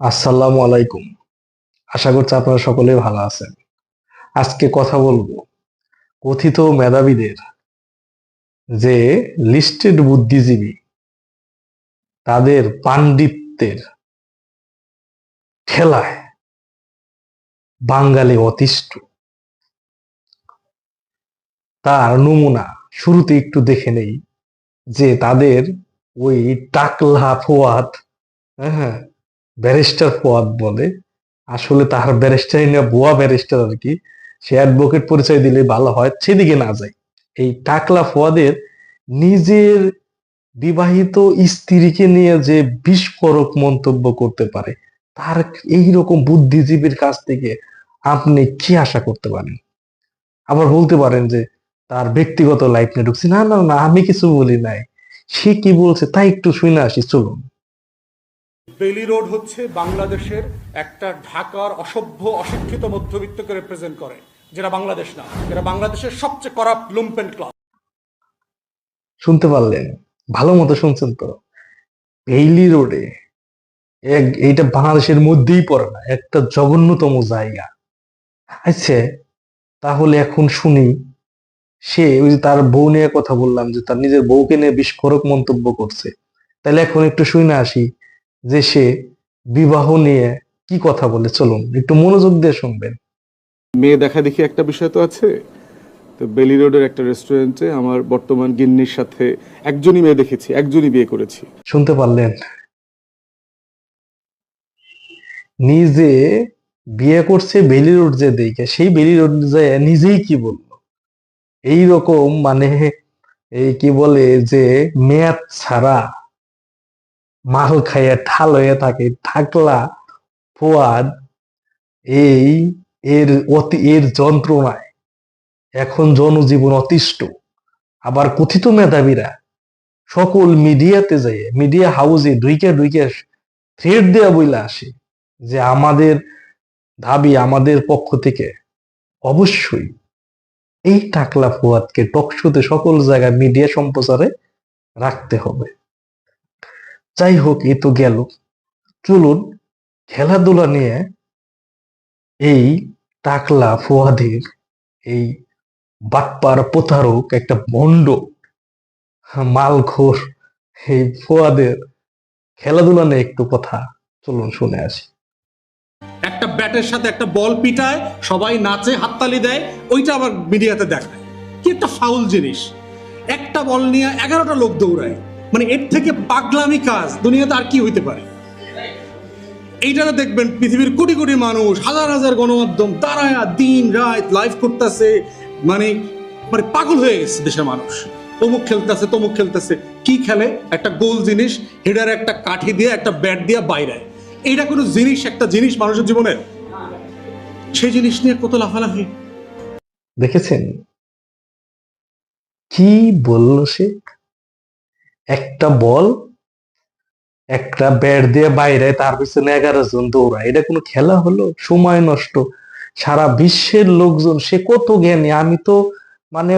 আসসালামু আলাইকুম। আশা করছি আপনারা সকলে ভালো আছেন। আজকে কথা বলব কথিত মেধাবীদের যে লিস্টেড বুদ্ধিজীবী তাদের পাণ্ডিত্যের ঠেলায় বাঙালি অতিষ্ঠ। তার নমুনা শুরুতে একটু দেখে নেই যে তাদের ওই টাকলা ফোয়াদ হ্যাঁ ব্যারিস্টার ফোয়াদ বলে। আসলে তাহার ব্যারিস্টারই না বুয়া ব্যারিস্টার আর কি, সে অ্যাডভোকেট পরিচয় দিলে ভালো হয়, সেদিকে না যায় এই টাকলা ফোয়াদের নিজের বিবাহিত স্ত্রীকে নিয়ে যে বিস্ফোরক মন্তব্য করতে পারে, তার এই রকম বুদ্ধিজীবীর কাছ থেকে আপনি কি আশা করতে পারেন? আবার বলতে পারেন যে, তার ব্যক্তিগত লাইফ নিয়ে ঢুকছি। না না না, আমি কিছু বলি নাই। সে কি বলছে তাই একটু শুনে আসি, চলুন। বেলি রোড হচ্ছে বাংলাদেশের একটা ঢাকার অসভ্য, অশিক্ষিত মধ্যবিত্তকে রিপ্রেজেন্ট করে, যেটা বাংলাদেশ না এটা বাংলাদেশের সবচেয়ে করাপ্ট লুম্পেন ক্লাব শুনতে পারলেন? ভালো মতো শুনছেন তো? বেইলি রোডে এক, এইটা বাংলাদেশের মধ্যেই পড়ে না, একটা জঘন্যতম জায়গা। আচ্ছা তাহলে এখন শুনি, সে ওই যে তার বউ নিয়ে কথা বললাম, যে তার নিজের বউকে নিয়ে বিস্ফোরক মন্তব্য করছে। তাহলে এখন একটু শুনে আসি যে সে বিবাহ নিয়ে কি কথা বলে? চলুন একটু মনোযোগ দিয়ে শুনবেন। মেয়ে দেখা দেখি একটা বিষয় তো আছে। তো বেলি রোডের একটা রেস্টুরেন্টে আমার বর্তমান গিন্নির সাথে একজনই মেয়ে দেখেছি একজনই বিয়ে করেছি। শুনতে পারলেন? নিজে বিয়ে করছে বেলি রোড যে দেখে সেই বেলি রোড যে নিজেই কি বলল? এই রকম মানে এই কি বলে যে মেয়াদ ছাড়া মাল খাইয়ে ঠাল হয়ে থাকে, থাকলা ফোয়াদ এই এর অতি, এর যন্ত্রণায়। এখন জনজীবন অতিষ্ঠ। আবার কথিত মেধাবীরা সকল মিডিয়াতে যাই মিডিয়া হাউসে দুইকে দুইকে থ্রেড দেয়া বইলা আসে যে আমাদের দাবি আমাদের পক্ষ থেকে অবশ্যই এই টাকলা ফুয়াদকে টকশোতে সকল জায়গায় মিডিয়া সম্প্রচারে রাখতে হবে। যাই হোক এ তো গেল। চলুন, খেলাধুলা নিয়ে এই টাকলা ফুয়াদের, এই বাটপার প্রতারক একটা ভণ্ড মালখোর, এই ফুয়াদের খেলাধুলা নিয়ে একটু কথা চলুন শুনে আসি। একটা ব্যাটের সাথে একটা বল পিটায়, সবাই নাচে, হাততালি দেয়, ওইটা আবার মিডিয়াতে দেখায়। কি একটা ফাউল জিনিস। একটা বল নিয়ে এগারোটা লোক দৌড়ায়। মানে এর থেকে পাগলামি কাজ দুনিয়াতে আর কি হইতে পারে? এইটাতে দেখবেন পৃথিবীর কোটি কোটি মানুষ, হাজার হাজার গণমাধ্যম, তারায়া, দিন, রাত লাইভ করতেছে মানে মানে পাগল হয়ে গেছে দেশের মানুষ। তমুক খেলতেছে তমুক খেলতেছে। কি খেলে? একটা গোল জিনিস, হেডার একটা কাঠি দিয়ে, একটা ব্যাট দিয়ে বাইরে। এটা কোনো জিনিস, একটা জিনিস মানুষের জীবনের সেই জিনিস নিয়ে কত লাফালাফি। দেখেছেন? কি বলল সে? একটা বল, একটা ব্যাট দিয়ে বাইরে, তার পিছনে এগারো জন দৌড়ায়। এটা কোনো খেলা হলো? সময় নষ্ট। সারা বিশ্বের লোকজন, সে কত জ্ঞানী? আমি তো মানে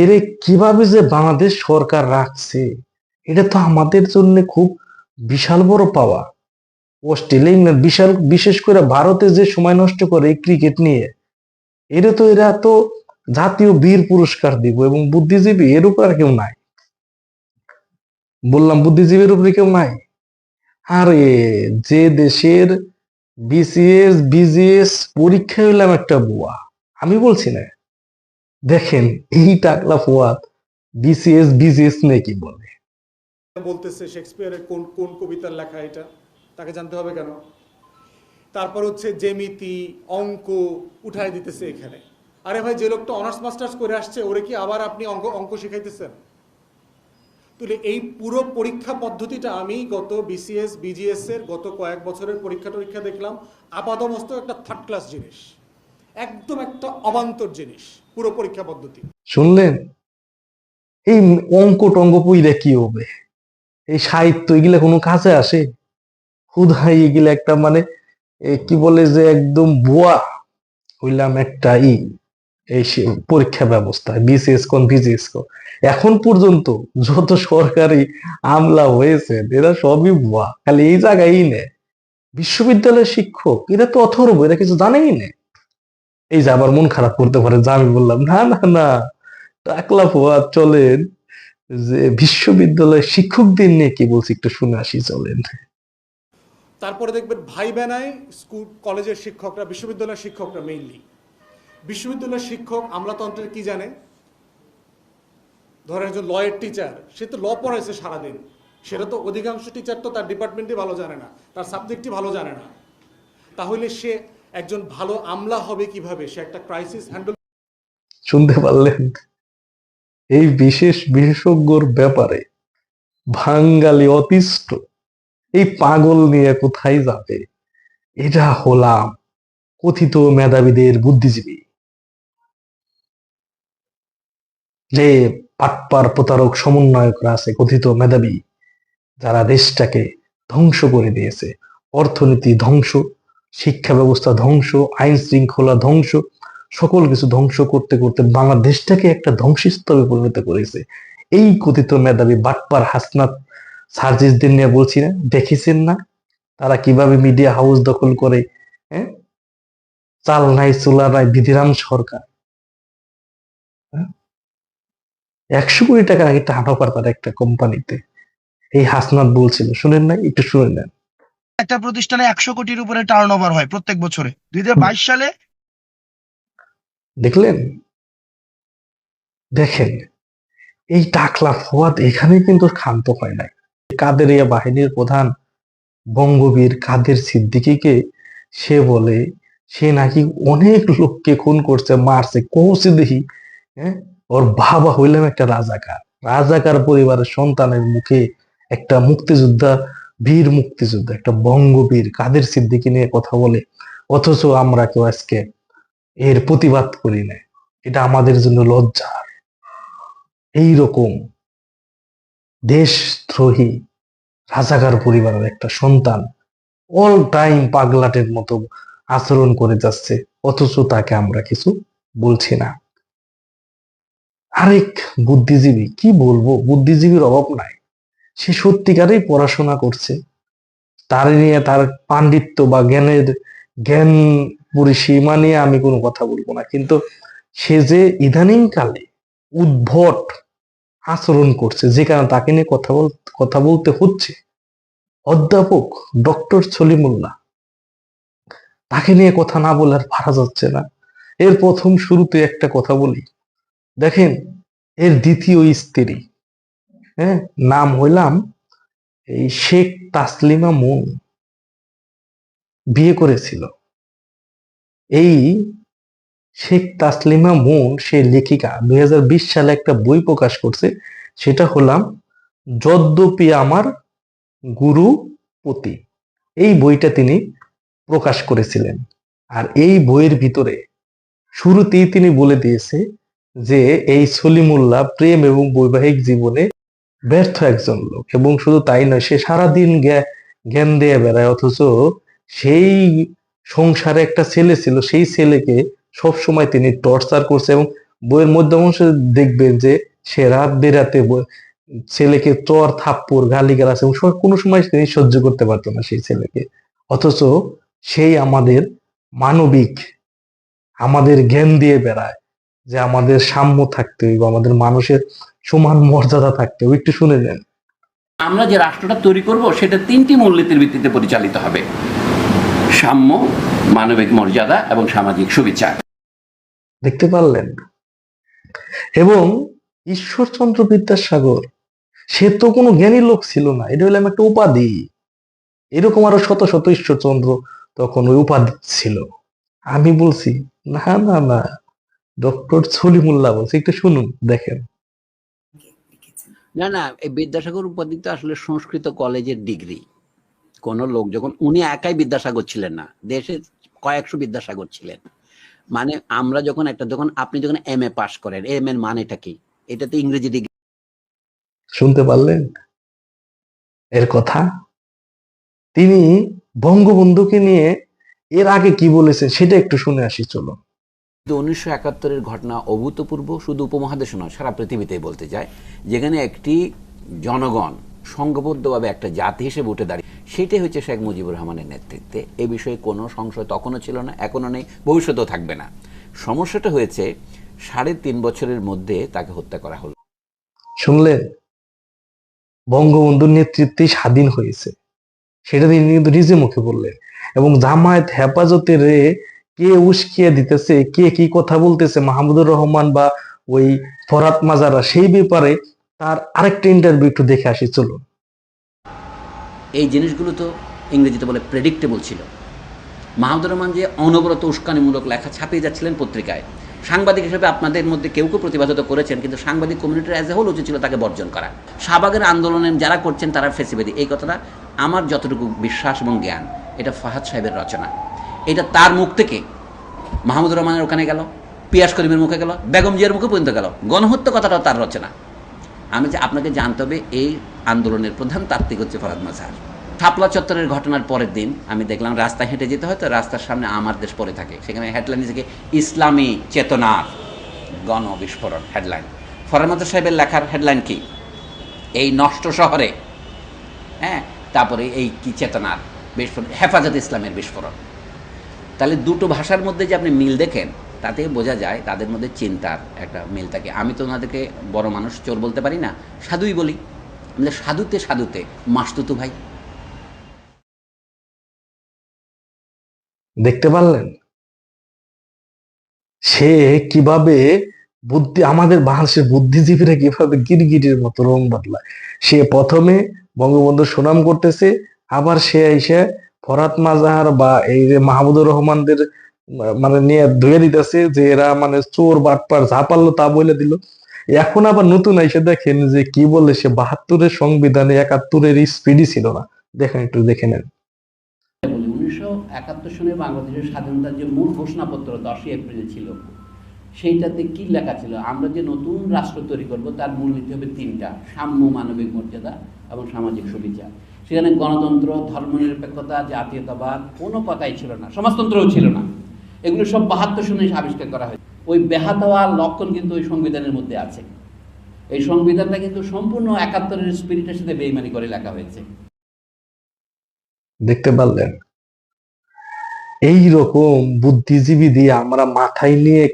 এরে কীভাবে যে বাংলাদেশ সরকার রাখছে, এটা তো আমাদের জন্য খুব বিশাল বড় পাওয়া। অস্ট্রেলিয়া বিশাল, বিশেষ করে ভারতে যে সময় নষ্ট করে এই ক্রিকেট নিয়ে, এরা তো এরা তো জাতীয় বীর পুরস্কার দিব এবং বুদ্ধিজীবী, এর উপর আর কেউ নাই। বললাম, বুদ্ধিজীবীর উপরে কেউ নাই? আরে, যে দেশের বিসিএস, বিজিএস পরীক্ষা হইলাম একটা বুয়া। আমি বলছি না। দেখেন, এই টাকলা ফুয়াদ বিসিএস, বিজিএস নিয়ে কি বলে? বলতেছে শেক্সপিয়ারের কোন কোন কবিতার লেখা এটা? তাকে জানতে হবে কেন? তারপর হচ্ছে জেমিতি অঙ্ক উঠায় দিতেছে এখানে। আরে ভাই, যে লোকটা অনার্স মাস্টার্স করে আসছে, ওরে কি আবার আপনি অঙ্ক অঙ্ক শিখাইতেছেন? তাহলে এই পুরো পরীক্ষা পদ্ধতিটা আমি গত বিসিএস বিজিএস এর গত কয়েক বছরের পরীক্ষা টরীক্ষা দেখলাম। আপাদমস্ত একটা থার্ড ক্লাস জিনিস। একদম একটা অবান্তর জিনিস, পুরো পরীক্ষা পদ্ধতি। শুনলেন? এই অঙ্ক টঙ্ক পইলে কি হবে। এই সাহিত্য এগুলা কোনো কাজে আসে? হুদাই এগুলা একটা মানে কি বলে যে একদম বুয়া হইলাম একটা ই, এই পরীক্ষা ব্যবস্থা বিসিএস কোন বিজিএস কোন। এখন পর্যন্ত যত সরকারি আমলা হয়েছে, এরা সবই ভুয়া। খালি এই জায়গায় নেয় বিশ্ববিদ্যালয়ের শিক্ষক, এরা তো অথর্ব, এরা কিছু জানেই না। এই যে আবার মন খারাপ করতে পারে, যা আমি বললাম, না না না। টাকলা ফোয়াদ চলেন। যে বিশ্ববিদ্যালয়ের শিক্ষকদের নিয়ে কি বলছি, একটু শুনে আসি, চলেন। তারপরে দেখবেন ভাই বেনায় স্কুল, কলেজের শিক্ষকরা, বিশ্ববিদ্যালয়ের শিক্ষকরা মেইনলি বিশ্ববিদ্যালয়ের শিক্ষক আমলাতন্ত্রের কি জানে? ধরেন একজন লয়ের টিচার সে তো ল পড়াইছে সারাদিন। সেটা তো অধিকাংশ টিচার তো তার ডিপার্টমেন্টই ভালো জানে না, তার সাবজেক্টই ভালো জানে না। তাহলে সে একজন ভালো আমলা হবে কীভাবে? সে একটা ক্রাইসিস হ্যান্ডেল শুনতে পারলেন? এই বিশেষ বিশেষজ্ঞর ব্যাপারে বাঙালি অতিষ্ঠ। এই পাগল নিয়ে কোথায় যাবে? এটা হলাম কথিত মেধাবীদের বুদ্ধিজীবী। যে পাটপার প্রতারক সমন্বয়করা আছে, কথিত মেধাবী, যারা দেশটাকে ধ্বংস করে দিয়েছে। অর্থনীতি ধ্বংস, শিক্ষা ব্যবস্থা ধ্বংস, আইন শৃঙ্খলা ধ্বংস, সকল কিছু ধ্বংস করতে করতে বাংলাদেশটাকে একটা ধ্বংসস্তূপে পরিণত করেছে। এই কথিত মেধাবী বাটপার হাসনাত সার্জিসদের নিয়ে বলছি না, দেখেছেন না? তারা কীভাবে মিডিয়া হাউস দখল করে হ্যাঁ? চাল নাই চুলা নাই বিধিরাম সরকার হ্যাঁ? একশো কোটি টাকা নাকি টাকা তার একটা কোম্পানিতে। এই হাসনাত বলছিল শুনেন না একটু শুনে নেন। একটা প্রতিষ্ঠানে একশো কোটির উপরে টার্ন হয় প্রত্যেক বছরে। দুই সালে দেখলেন? দেখেন এই টাকলা ফোয়াদ এখানে কিন্তু ক্ষান্ত হয় নাই। কাদেরিয়া বাহিনীর প্রধান বঙ্গবীর কাদের সিদ্দিকীকে সে বলে সে নাকি অনেক লোককে খুন করছে মারছে কৌশে দেখি হ্যাঁ? ওর বাবা হইলাম একটা রাজাকার। রাজাকার পরিবারের সন্তানের মুখে একটা মুক্তিযোদ্ধা, বীর মুক্তিযোদ্ধা, একটা বঙ্গবীর কাদের সিদ্দিকী নিয়ে কথা বলে। অথচ আমরা কেউ আজকে এর প্রতিবাদ করি না এটা আমাদের জন্য লজ্জা এই রকম দেশদ্রোহী রাজাকার পরিবারের একটা সন্তান অল টাইম পাগলাটের মতো আচরণ করে যাচ্ছে। অথচ তাকে আমরা কিছু বলছি না। আরেক বুদ্ধিজীবী, কি বলব? বুদ্ধিজীবীর অভাব নাই। সে সত্যিকারেই পড়াশোনা করছে। তার নিয়ে তার পাণ্ডিত্য বা জ্ঞানের, জ্ঞান পরিসীমা নিয়ে আমি কোনো কথা বলব না। কিন্তু সে যে ইদানিং কালে উদ্ভট আচরণ করছে, যে কারণে তাকে নিয়ে কথা বল, কথা বলতে হচ্ছে, অধ্যাপক ডক্টর সলিমুল্লাহ, তাকে নিয়ে কথা না বলার পারা যাচ্ছে না। এর প্রথম শুরুতে একটা কথা বলি। দেখেন, এর দ্বিতীয় স্ত্রী হ্যাঁ? নাম হইলাম এই শেখ তাসলিমা মুন বিয়ে করেছিল। এই শেখ তাসলিমা মুন সে লেখিকা, দুই সালে একটা বই প্রকাশ করছে, সেটা হলাম যদ্যপি আমার গুরু পতি। এই বইটা তিনি প্রকাশ করেছিলেন। আর এই বইয়ের ভিতরে শুরুতেই তিনি বলে দিয়েছে যে এই সলিমুল্লাহ প্রেম এবং বৈবাহিক জীবনে ব্যর্থ একজন লোক, এবং শুধু তাই নয়, সে সারাদিন জ্ঞান দিয়ে বেড়ায়, অথচ সেই সংসারে একটা ছেলে ছিল, সেই ছেলেকে সব সময় তিনি টর্চার করছে, এবং বইয়ের মধ্যে অংশ দেখবেন যে সে রাত বেরাতে ছেলেকে চর, থাপ্পড় গালি গালাস এবং কোনো সময় তিনি সহ্য করতে পারতো না সেই ছেলেকে। অথচ সেই আমাদের মানবিক, আমাদের জ্ঞান দিয়ে বেড়ায় যে আমাদের সাম্য থাকতে হইব আমাদের মানুষের সমান মর্যাদা থাকতে হবে একটু শুনে নেন। আমরা যে রাষ্ট্রটা তৈরি করব সেটা তিনটি মূলনীতির ভিত্তিতে পরিচালিত হবে। সাম্য মানবিক মর্যাদা এবং সামাজিক সুবিচার। দেখতে পারলেন? এবং ঈশ্বরচন্দ্র বিদ্যাসাগর সে তো কোনো জ্ঞানী লোক ছিল না। এটা হলাম একটা উপাধি। এরকম আরও শত শত ঈশ্বরচন্দ্র তখন ওই উপাধি ছিল। আমি বলছি না না না। ডক্টর সলিমুল্লাহ বলছি একটু শুনুন দেখেন। না না এই বিদ্যাসাগর উপাধি তো আসলে সংস্কৃত কলেজের ডিগ্রি। কোন লোক যখন উনি একাই বিদ্যাসাগর ছিলেন না দেশে কয়েকশো বিদ্যাসাগর ছিলেন। মানে আমরা যখন একটা যখন আপনি যখন এম এ পাস করেন এম এর মানেটা কি? এটা তো ইংরেজি ডিগ্রি শুনতে পারলেন? এর কথা? তিনি বঙ্গবন্ধুকে নিয়ে এর আগে কি বলেছেন সেটা একটু শুনে আসি উনিশশো একাত্তরের ঘটনা অভূতপূর্ব, শুধু উপমহাদেশে নয়, সারা পৃথিবীতেই বলতে চায় যেখানে একটি জনগণ সংঘবদ্ধভাবে একটা জাতি হিসেবে উঠে দাঁড়িয়ে, সেটাই হচ্ছে শেখ মুজিবুর রহমানের নেতৃত্বে। এ বিষয়ে কোনো সংশয় তখনও ছিল না, এখনও নেই, ভবিষ্যতেও থাকবে না। সমস্যাটা হয়েছে, সাড়ে তিন বছরের মধ্যে তাকে হত্যা করা হলো। শুনলেন বঙ্গবন্ধুর নেতৃত্বে স্বাধীন হয়েছে। সেটা তিনি কিন্তু নিজে মুখে বললেন। এবং জামায়াত হেফাজতের কে উস্কিয়ে দিতেছে, কে কি কথা বলতেছে মাহমুদুর রহমান বা ওই ফরাত মাজারা সেই ব্যাপারে তার আরেকটা ইন্টারভিউ একটু দেখে আসি, চলুন। এই জিনিসগুলো তো ইংরেজিতে বলে প্রেডিক্টেবল ছিল। মাহমুদুর রহমান যে অনবরত উস্কানিমূলক লেখা ছাপিয়ে যাচ্ছিলেন পত্রিকায়, সাংবাদিক হিসেবে আপনাদের মধ্যে কেউ কেউ প্রতিবাদিত করেছেন, কিন্তু সাংবাদিক কমিউনিটির অ্যাজ এ হোল উচিত ছিল তাকে বর্জন করা। শাহবাগের আন্দোলনে যারা করছেন তারা ফেসিবাদী। এই কথাটা আমার যতটুকু বিশ্বাস এবং জ্ঞান, এটা ফাহাদ সাহেবের রচনা। এটা তার মুখ থেকে মাহমুদুর রহমানের ওখানে গেল পিয়াস করিমের মুখে গেল, বেগম জিয়ার মুখে পর্যন্ত গেল। গণহত্যা কথাটাও তার রচনা। আমি যে আপনাকে জানতে হবে, এই আন্দোলনের প্রধান তাত্ত্বিক হচ্ছে ফরাদ মাজার। শাপলা চত্বরের ঘটনার পরের দিন আমি দেখলাম, রাস্তায় হেঁটে যেতে হয় তো রাস্তার সামনে আমার দেশ পড়ে থাকে। সেখানে হেডলাইন থেকে ইসলামী চেতনার গণ বিস্ফোরণ হেডলাইন ফরাদ মাজার সাহেবের লেখার হেডলাইন কি? এই নষ্ট শহরে হ্যাঁ? তারপরে এই কি চেতনার বিস্ফোরণ, হেফাজত ইসলামের বিস্ফোরণ। তাহলে দুটো ভাষার মধ্যে যে আপনি মিল দেখেন তাতে বোঝা যায় তাদের মধ্যে চিন্তার একটা মিল থাকে। আমি তো ওনাদেরকে বড় মানুষ, চোর বলতে পারি না, সাধুই বলি। আমাদের সাধুতে সাধুতে মাসতুতু ভাই। দেখতে পারলেন? সে কীভাবে বুদ্ধি, আমাদের বাংলাদেশের বুদ্ধিজীবীরা কীভাবে গিরগিটির মতো রং বদলায়। সে প্রথমে বঙ্গবন্ধু সুনাম করতেছে, আবার সে এসে ফরাত মাজাহার বা এই যে মাহমুদুর রহমানদের মানে নিয়ে ধুয়ে দিতেছে যে এরা মানে চোর, বাটপার, যা পারল তা বলে দিল। এখন আবার নতুন এসে দেখেন যে কি বলে সে বাহাত্তরের সংবিধানে একাত্তরের স্পিডই ছিল না। দেখেন একটু দেখে নেন। উনিশশো একাত্তর সনে বাংলাদেশের স্বাধীনতার যে মূল ঘোষণাপত্র দশই এপ্রিলে ছিল, সেইটাতে কি লেখা ছিল? আমরা যে নতুন রাষ্ট্র তৈরি করব, তার মূলনীতি হবে তিনটা, সাম্য মানবিক মর্যাদা এবং সামাজিক সুবিচার। সেখানে গণতন্ত্র, ধর্মনিরপেক্ষতা, জাতীয়তাবাদ কোনো কথাই ছিল না। সমাজতন্ত্রও ছিল না। এগুলো সব বাহাত্তর সনে আবিষ্কার করা হয়েছে। ওই ব্যাহাত হওয়ার লক্ষণ কিন্তু ওই সংবিধানের মধ্যে আছে। এই সংবিধানটা কিন্তু সম্পূর্ণ একাত্তরের স্পিরিটের সাথে বেইমানি করে লেখা হয়েছে। দেখতে পারলেন? এই রকম বুদ্ধিজীবী দিয়ে আমরা মাথায় নিয়ে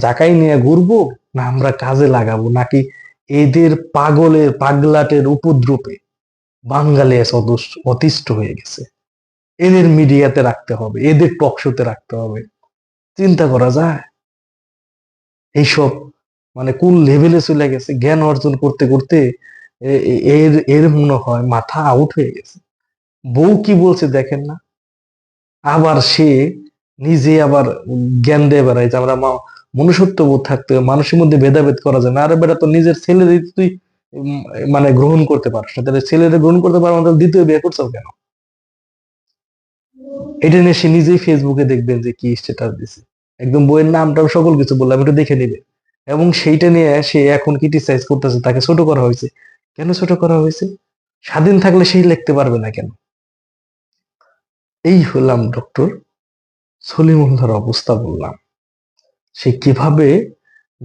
জাকাই নিয়ে ঘুরবো? না আমরা কাজে লাগাবো? নাকি এদের পাগলের, পাগলাটের উপদ্রুপে বাঙালি অদুষ্ট- অতিষ্ঠ হয়ে গেছে। এদের মিডিয়াতে রাখতে হবে এদের টক শোতে রাখতে হবে। চিন্তা করা যায়? এইসব মানে কোন লেভেলে চলে গেছে? জ্ঞান অর্জন করতে করতে এর এর মনে হয় মাথা আউট হয়ে গেছে। বউ কি বলছে দেখেন না? আবার সে নিজে আবার জ্ঞান দিয়ে বেড়ায় যে আমরা মনুষ্যত্ব বোধ থাকতে হবে, মানুষের মধ্যে ভেদাভেদ করা যায় না। আরে বেটা তো নিজের ছেলেদের তুই মানে গ্রহণ করতে পারছ না তাহলে ছেলেদের গ্রহণ করতে পারো তাহলে দ্বিতীয় বিয়ে করছ কেন? এটা নিয়ে সে নিজেই ফেসবুকে দেখবেন যে কি স্ট্যাটাস দিছে। একদম বইয়ের নামটা সকল কিছু বললাম একটু দেখে নিবে। এবং সেইটা নিয়ে সে এখন ক্রিটিসাইজ করতেছে, তাকে ছোট করা হয়েছে। কেন ছোট করা হয়েছে? স্বাধীন থাকলে সেই লিখতে পারবে না কেন? এই হলাম ডক্টর সলিমুল্লাহর অবস্থা বললাম। সে কীভাবে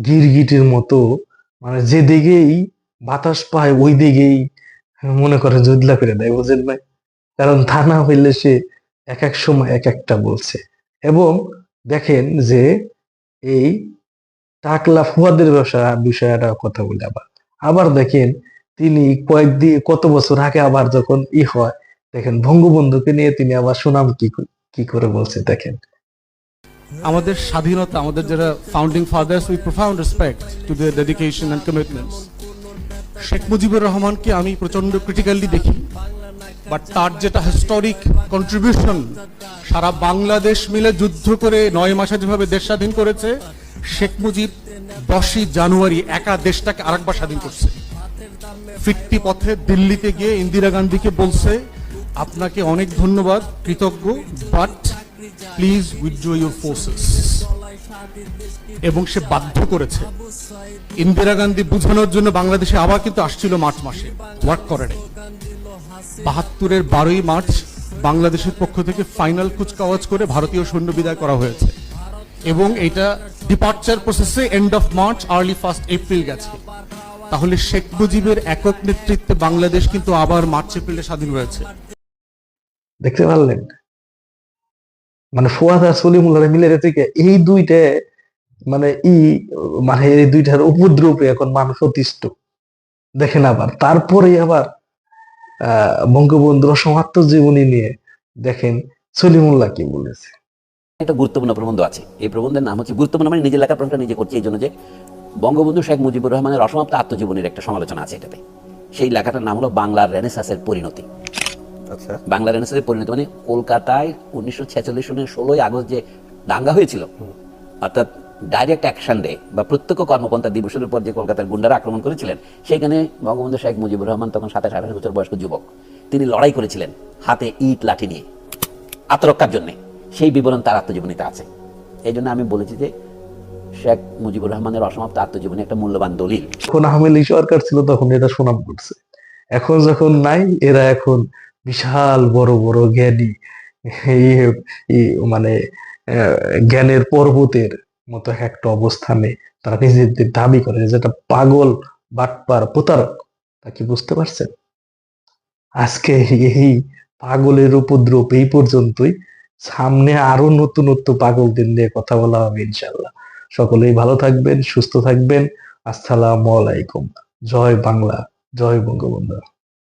গিরগিটির মতো মানে যেদিকেই বাতাস পায় ওই দিকেই মনে করে জুদলা করে দেয় বুঝেন ভাই? কারণ তা না হইলে সে এক এক সময় এক একটা বলছে। এবং দেখেন যে এই টাকলা ফুয়াদের ব্যবসা বিষয়টা কথা বলে আবার। আবার দেখেন তিনি কয়েকদিন কত বছর আগে আবার যখন ই হয়, দেখেন বঙ্গবন্ধুকে নিয়ে তিনি আবার সুনাম কি কি করে বলছে দেখেন। আমাদের স্বাধীনতা, আমাদের যারা founding fathers we profound respect to their dedication and commitments Sheikh Mujibur রহমানকে আমি প্রচণ্ড ক্রিটিক্যালি দেখি বাট তার যেটা হিস্টোরিক কন্ট্রিবিউশন সারা বাংলাদেশ মিলে যুদ্ধ করে নয় মাসে যেভাবে দেশ স্বাধীন করেছে, শেখ মুজিব দশই জানুয়ারি একা দেশটাকে আরেকবার স্বাধীন করছে। ফিরতি পথে দিল্লিতে গিয়ে ইন্দিরা গান্ধীকে বলছে, আপনাকে অনেক ধন্যবাদ, কৃতজ্ঞ but please withdraw your forces এবং সে বাধ্য করেছে। ইন্দিরা গান্ধী বুঝানোর জন্য বাংলাদেশে আবার কিন্তু আসছিল মার্চ মাসে ওয়ার্ক করে নাই। বাহাত্তরের বারোই মার্চ বাংলাদেশের পক্ষ থেকে ফাইনাল কুচকাওয়াজ করে ভারতীয় সৈন্য বিদায় করা হয়েছে। এবং এটা ডিপার্চার প্রসেসে end of March early first April গেছে। তাহলে শেখ মুজিবের একক নেতৃত্বে বাংলাদেশ কিন্তু আবার মার্চ, এপ্রিলে স্বাধীন হয়েছে। দেখতে পারলেন? মানে ফুয়াদ আর সলিমুল্লাহ মিলে থেকে এই দুইটা মানে ই মানে এই দুইটার উপদ্রবে এখন মানুষ অতিষ্ঠ। দেখেন আবার তারপরে আবার বঙ্গবন্ধুর সমাত্ম জীবনী নিয়ে দেখেন সলিমুল্লাহ কি বলেছে। একটা গুরুত্বপূর্ণ প্রবন্ধ আছে। এই প্রবন্ধের নাম হচ্ছে গুরুত্বপূর্ণ মানে নিজের লেখার প্রশ্নটা নিজে করছি, এই জন্য যে বঙ্গবন্ধু শেখ মুজিবুর রহমানের অসমাপ্ত আত্মজীবনীর একটা সমালোচনা আছে এটাতে। সেই লেখাটার নাম হলো বাংলার রেনেসাসের পরিণতি। বাংলা রেনেসাসের পরিণতি মানে কলকাতায় উনিশশো ছেচল্লিশ সনের ষোলোই আগস্ট যে দাঙ্গা হয়েছিল অর্থাৎ ডাইরেক্ট অ্যাকশন ডে বা প্রত্যক্ষ কর্মপন্থা দিবসের উপর যে কলকাতার গুন্ডারা আক্রমণ করেছিলেন সেখানে বঙ্গবন্ধু শেখ মুজিবুর রহমান তখন সাতাশ আঠাশ বছর বয়স্ক যুবক তিনি লড়াই করেছিলেন হাতে ইট লাঠি নিয়ে আত্মরক্ষার জন্য। সেই বিবরণ তার আত্মজীবনীতে আছে। এই জন্য আমি বলেছি যে শেখ মুজিবুর রহমানের অসমাপ্ত আত্মজীবনী একটা মূল্যবান দলিল। আওয়ামী লীগ সরকার ছিল তখন এটা সুনাম করছে। এখন যখন নাই এরা এখন বিশাল বড় বড় জ্ঞানী। মানে জ্ঞানের পর্বতের মতো একটা অবস্থানে তারা নিজেদের দাবি করে যেটা পাগল, বাটপার, প্রতারক। তা কি বুঝতে পারছেন? আজকে এই পাগলের উপদ্রব এই পর্যন্তই। সামনে আরও নতুনত্ব পাগলদের নিয়ে কথা বলা হবে ইনশাল্লাহ সকলেই ভালো থাকবেন, সুস্থ থাকবেন। আসসালামু আলাইকুম। জয় বাংলা, জয় বঙ্গবন্ধু।